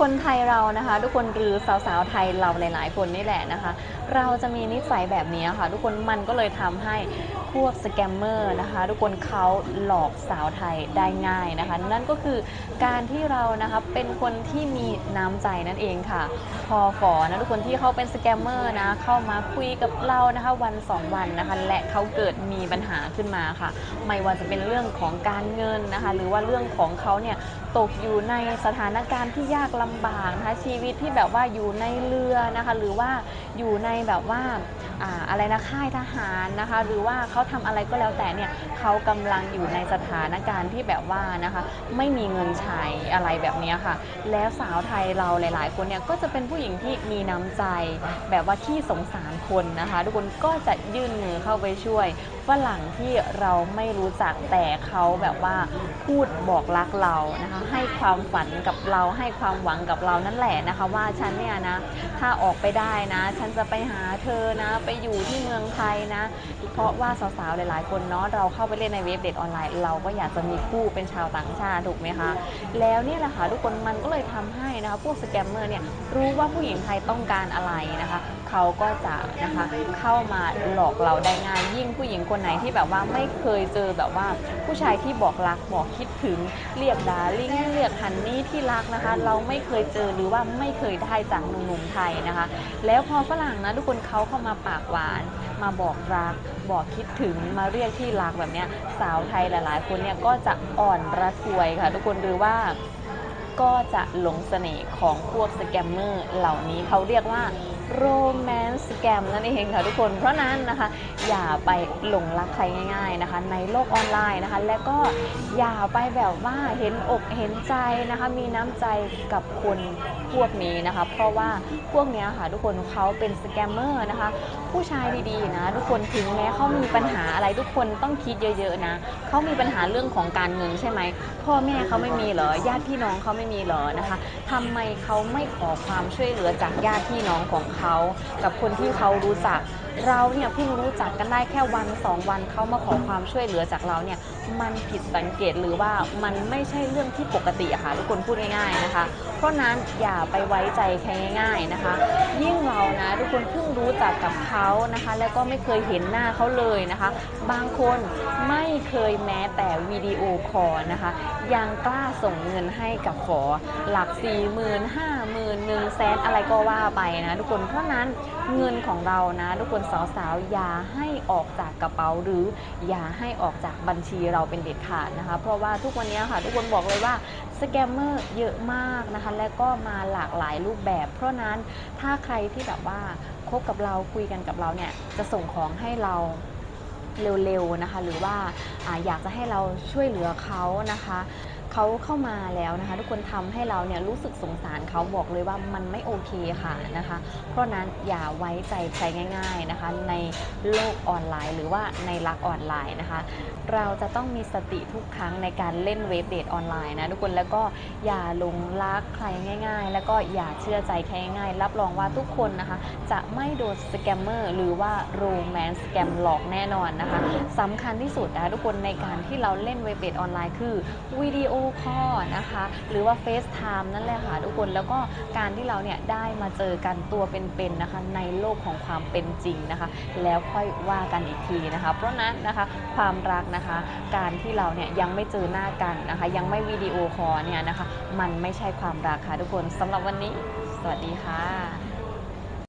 คนไทยเรานะคะ ทุกคนหรือสาวๆไทยเราหลายๆคนนี่แหละนะคะ เราจะมีนิสัยแบบนี้ค่ะ ทุกคนมันก็เลยทำให้พวกสแกมเมอร์นะคะ ทุกคนเขาหลอกสาวไทยได้ง่ายนะคะ นั่นก็คือการที่เรานะคะเป็นคนที่มีน้ำใจนั่นเองค่ะ พอฝอนะทุกคนที่เขาเป็นสแกมเมอร์นะเข้ามาคุยกับเรานะคะวันสองวันนะคะ และเขาเกิดมีปัญหาขึ้นมาค่ะ ไม่ว่าจะเป็นเรื่องของการเงินนะคะ หรือว่าเรื่องของเขาเนี่ย ตกอยู่ในสถานการณ์ที่ยากลำบากนะคะชีวิตที่แบบว่าอยู่ในเรือนะคะหรือว่าอยู่ในแบบว่าอ่าอะไรนะค่ายทหารนะคะ หรือว่าเขาทำอะไรก็แล้วแต่เนี่ยเขากำลังอยู่ในสถานการณ์ที่แบบว่านะคะไม่มีเงินใช้อะไรแบบนี้ค่ะ แล้วสาวไทยเราหลาย ๆ คนเนี่ยก็จะเป็นผู้หญิงที่มีน้ำใจ แบบว่าที่สงสารคนนะคะ ทุกคนก็จะยื่นมือเข้าไปช่วยฝรั่งที่เราไม่รู้จักแต่เขาแบบว่าพูดบอกรักเรานะคะให้ความฝันกับเราให้ความหวังกับเรานั่นแหละนะคะ ว่าฉันเนี่ยนะถ้าออกไปได้นะ ฉันจะไปหาเธอนะ ไปอยู่ที่เมืองไทยนะ เพราะว่าสาวๆหลายๆคนเนาะเราเข้าไปเล่นในเว็บเด็ดออนไลน์เราก็อยากจะมีคู่เป็นชาวต่างชาติถูกไหมคะแล้วเนี่ยแหละค่ะทุกคนมันก็เลยทำให้นะคะพวกสแกมเมอร์เนี่ยรู้ว่าผู้หญิงไทยต้องการอะไรนะคะเขาก็จะนะคะเข้ามาหลอกเราได้ง่ายยิ่งผู้หญิงคนไหนที่แบบว่าไม่เคยเจอแบบว่าผู้ชายที่บอกรักบอกคิดถึงเรียกดาริ่งเรียกฮันนี่ที่รักนะคะ เราไม่เคยเจอหรือว่าไม่เคยได้จากหนุ่มๆไทยนะคะ แล้วพอฝรั่งนะทุกคนเขาเข้ามาปากหวาน มาบอกรัก บอกคิดถึงมาเรียกที่รักแบบเนี้ยสาวไทยหลายๆ คนเนี่ยก็จะอ่อนระทวยค่ะ ทุกคนหรือว่าก็จะหลงเสน่ห์ของพวกสแกมเมอร์เหล่านี้เขาเรียกว่า โรแมนต์สแกมนั่นเองค่ะทุกคน เพราะนั้นนะคะ อย่าไปหลงรักใครง่ายๆนะคะ ในโลกออนไลน์นะคะ และก็อย่าไปแบบว่าเห็นอกเห็นใจนะคะ มีน้ำใจกับคนพวกนี้นะคะ เพราะว่าพวกนี้ค่ะทุกคนเขาเป็นสแกมเมอร์นะคะ ผู้ชายดีๆนะทุกคนถึงแม้เขามีปัญหาอะไรทุกคนต้องคิดเยอะๆนะเขามีปัญหาเรื่องของการเงินใช่ไหมพ่อแม่เขาไม่มีเหรอญาติพี่น้องเขาไม่มีเหรอนะคะทำไมเขาไม่ขอความช่วยเหลือจากญาติพี่น้องของเขากับคนที่เขารู้จัก เราเนี่ยเพิ่งรู้จักกันได้แค่วันสองวันเขามาขอความช่วยเหลือจากเราเนี่ยมันผิดสังเกตหรือว่ามันไม่ใช่เรื่องที่ปกติอะค่ะทุกคนพูดง่ายๆนะคะ เพราะนั้นอย่าไปไว้ใจใครง่าย ๆนะคะ คนเพิ่งรู้จักกับเขานะคะ แล้วก็ไม่เคยเห็นหน้าเขาเลยนะคะ บางคนไม่เคยแม้แต่วิดีโอคอลนะคะ ยังกล้าส่งเงินให้กับฝอหลัก4 0 0 0 0 0 5 0 0 0 0 1แสนอะไรก็ว่าไปนะทุกคนเพราะนั้นเงินของเรานะ ทุกคนสาวๆอย่าให้ออกจากกระเป๋าหรืออย่าให้ออกจากบัญชีเราเป็นเด็ดขาดนะคะ เพราะว่าทุกวันนี้ค่ะ ทุกคนบอกเลยว่า สแกมเมอร์เยอะมากนะคะ และก็มาหลากหลายรูปแบบ เพราะนั้นถ้าใครที่แบบว่าคบกับเราคุยกันกับเราเนี่ยจะส่งของให้เราเร็วๆนะคะ หรือว่าอาอยากจะให้เราช่วยเหลือเขานะคะ เขาเข้ามาแล้วนะคะ ทุกคนทำให้เราเนี่ยรู้สึกสงสารเขาบอกเลยว่ามันไม่โอเคค่ะนะคะ เพราะนั้นอย่าไว้ใจใครง่าย ๆนะคะ ในโลกออนไลน์ หรือว่าในรักออนไลน์นะคะ เราจะต้องมีสติทุกครั้งในการเล่นเว็บเดทออนไลน์นะทุกคนแล้วก็อย่าลงรักใครง่าย ๆ แล้วก็อย่าเชื่อใจใครง่ายๆรับรองว่าทุกคนนะคะ จะไม่โดนสแกมเมอร์หรือว่าโรแมนต์สแกมหลอกแน่นอนนะคะสำคัญที่สุดนะคะทุกคนในการที่เราเล่นเว็บเดทออนไลน์คือวิดีโอคอนะคะ หรือว่า FaceTime นั่นแหละค่ะทุกคนแล้วก็การที่เราเนี่ยได้มาเจอกันตัวเป็นๆนะคะในโลกของความเป็นจริงนะคะ แล้วค่อยว่ากันอีกทีนะคะ เพราะนั้นนะคะความรักนะคะ การที่เราเนี่ยยังไม่เจอหน้ากันนะคะ ยังไม่วิดีโอคอลเนี่ยนะคะ มันไม่ใช่ความรักค่ะทุกคนสำหรับวันนี้ สวัสดีค่ะ